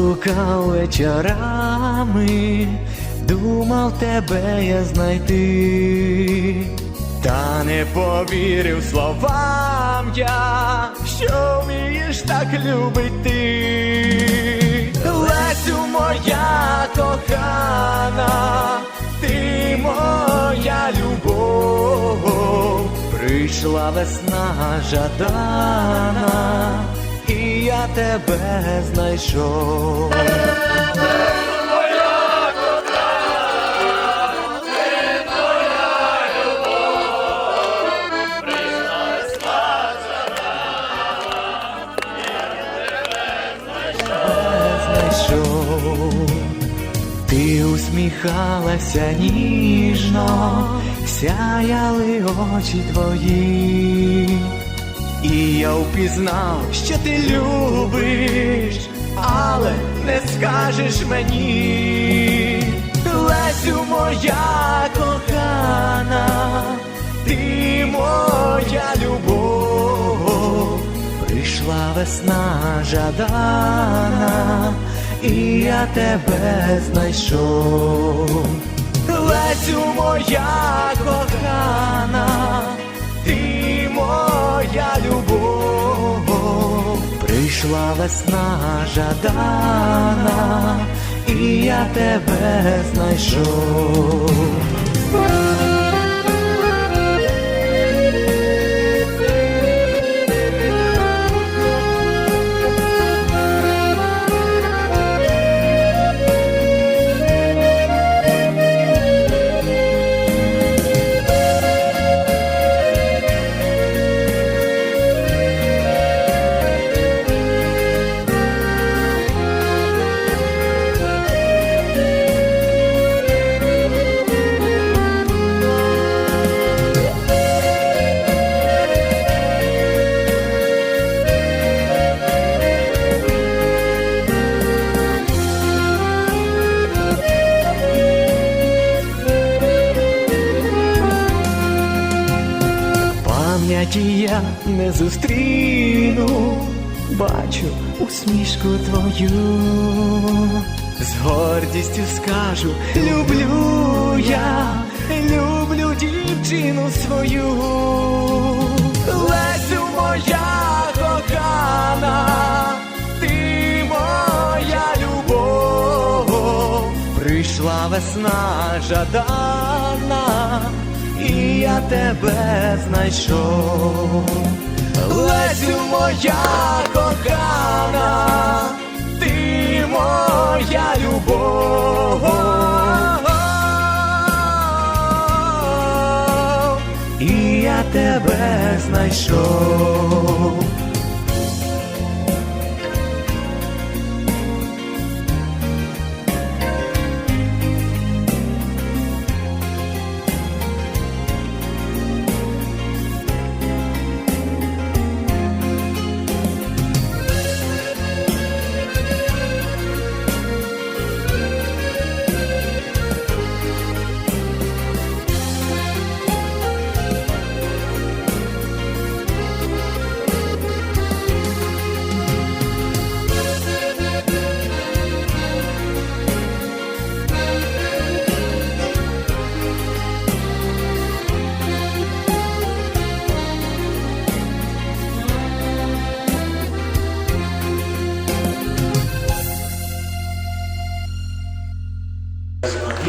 Шукав вечорами, думав тебе я знайти, та не повірив словам я, що вмієш так любить ти. Лесю моя кохана, ти моя любов, прийшла весна жадана, я тебе знайшов. Ти усміхалася ніжно, сяяли очі твої, і я впізнав, що ти любиш, але не скажеш мені, Лесю моя кохана, ти моя любов, прийшла весна жадана, і я тебе знайшов. Лесю моя кохана, ти моя любов, прийшла весна жадана, і я тебе знайшов. Пам'яті я не зустріну, бачу усмішку твою, з гордістю скажу, люблю я, люблю дівчину свою, Лесю моя кохана, ти моя любов, прийшла весна жадана і я тебе знайшов. Лесю моя кохана, ти моя любов, і я тебе знайшов.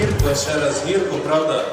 Гірко, ще раз гірко, правда?